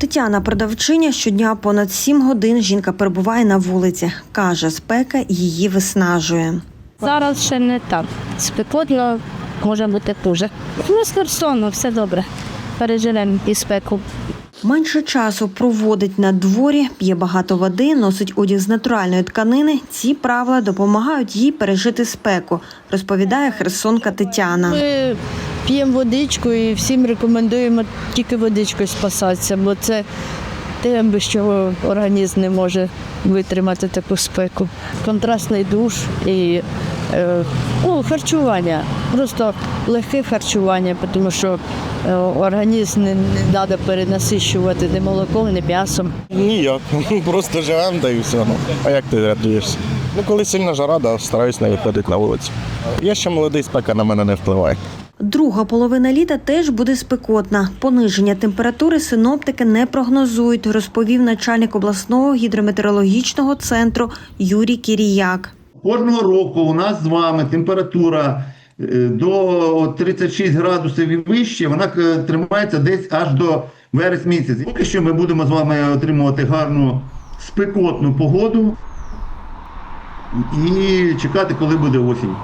Тетяна продавчиня щодня понад сім годин жінка перебуває на вулиці. Каже, спека її виснажує. Зараз ще не так. Спекотно може бути дуже. Ну, з Херсону, все добре. Переживемо і спеку. Менше часу проводить на дворі, п'є багато води, носить одяг з натуральної тканини. Ці правила допомагають їй пережити спеку, розповідає херсонка Тетяна. Ми п'ємо водичку і всім рекомендуємо тільки водичкою спасатися, бо це те, без чого організм не може витримати таку спеку. Контрастний душ і ну, харчування. Просто легке харчування, тому що е, організм не, не треба перенасищувати ні молоком, ні м'ясом. Ніяк. Просто живемо да і все. Ну. А як ти рятуєшся? Ну, коли сильна жара, да, стараюсь не виходити на вулицю. Я ще молодий, спека на мене не впливає. Друга половина літа теж буде спекотна. Пониження температури синоптики не прогнозують, розповів начальник обласного гідрометеорологічного центру Юрій Кіріяк. Кожного року у нас з вами температура е, до 36 градусів і вище, вона е, тримається десь аж до вересня місяця. Поки що ми будемо з вами отримувати гарну спекотну погоду і чекати, коли буде осінь.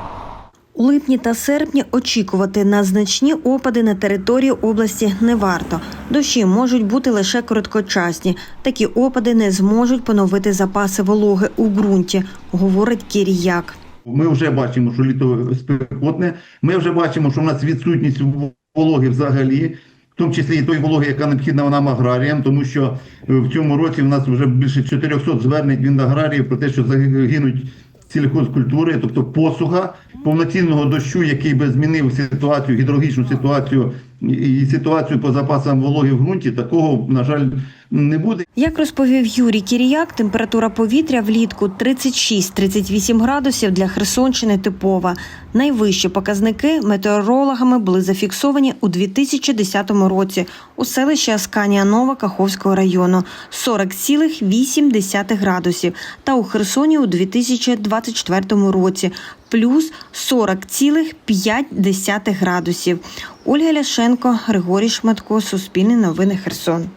У липні та серпні очікувати на значні опади на території області не варто. Дощі можуть бути лише короткочасні. Такі опади не зможуть поновити запаси вологи у ґрунті, говорить Кіріяк. Ми вже бачимо, що літо спекотне. Ми вже бачимо, що в нас відсутність вологи взагалі, в тому числі і той вологи, яка необхідна нам аграріям, тому що е, в цьому році в нас вже більше 400 звернень від аграріїв про те, що загинуть сільхозкультури, тобто посуха, повноцінного дощу, який би змінив ситуацію, гідрологічну ситуацію і ситуацію по запасам вологи в ґрунті, такого, на жаль, не буде. Як розповів Юрій Кіріяк, температура повітря влітку 36-38 градусів для Херсонщини типова. Найвищі показники метеорологами були зафіксовані у 2010 році у селищі Асканія Нова Каховського району 40,8 градусів та у Херсоні у 2024 році плюс 40,5 градусів. Ольга Ляшенко, Григорій Шматко, Суспільне новини Херсон.